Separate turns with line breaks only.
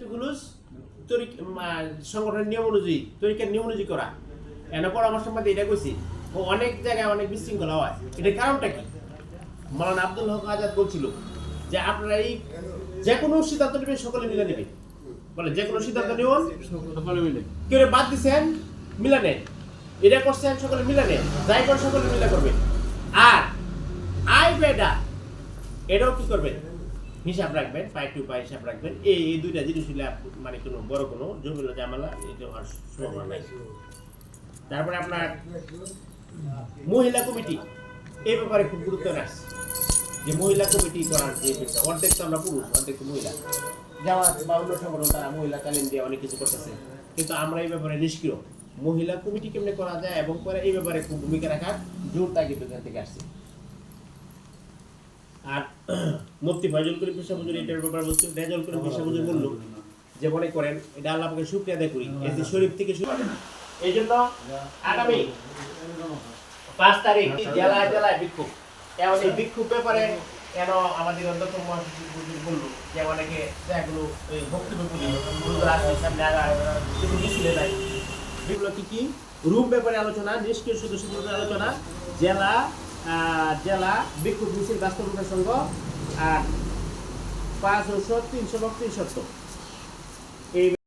গুলো তরিক সংগঠনের নিয়ম অনুযায়ী, তরিকার নিয়ম অনুযায়ী করা। এনে পরামর্শের মধ্যে এটা কইছি, ও অনেক জায়গায় অনেক বিশৃঙ্খলা হয়। এটার কারণটা কি? মালানা আব্দুল হক আজাদ বলছিল যে আপনারা এই যে কোনো সিদ্ধান্ত নেবেন, সকলে মিলে নেবে। বলে যে কোনো সিদ্ধান্ত নেবেন
সকলে মিলে
কেউ বাদ দিছেন, মিলা নেন। এটা করছেন, সকলে মিলা যাই করে সকলে মিলা করবে আর আই বেডা এটাও কি করবেন? হিসাব রাখবেন পাই টু পাই হিসাব রাখবেন। এই এই দুইটা জিনিস হলে মানে কোনো বড় কোনো জমিল জামালা এটা হওয়ার নাই। তারপরে আপনার মহিলা কমিটি এই ব্যাপারে খুব গুরুত্ব রাখছে। যে মহিলা কমিটি করার যে বিষয় অর্ধেক তো আমরা পুরুষ, অর্ধেক মহিলা। জামাত বা অন্য সংগঠন, তারা মহিলা তালিম দিয়ে অনেক কিছু করতেছে। কিন্তু আমরা এই ব্যাপারে নিষ্ক্রিয়। মহিলা কমিটি কেমনে করা যায় এবং পরে এই ব্যাপারে খুব ভূমিকা রাখার জোর তাগিদ এখান থেকে আসছে। আর মুফতি ফয়জুল করিম পেশা মজুরি এটার ব্যাপারে বলছে রেজল করিম পেশা মজুরি বলল যে মনে করেন, এটা আল্লাহ পাকে শুক্রিয়া আদায় করি। এই যে শরীফ থেকে শুরু এই জন্য আগামী পাঁচ তারিখ জেলায় জেলায় বিক্ষোভ। এমন এই বিক্ষোভ ব্যাপারে কেন আমাদের অন্যতম যে অনেকে এগুলো কি কি? রুম ব্যাপারে আলোচনা, নিষ্ক্রিয় সদস্যদের আলোচনা, জেলা জেলা বিক্ষোভ মিছিল বাস্তবতার সঙ্গ আর পাঁচ ওষুধ তিনশো বক্ত তিনশো এই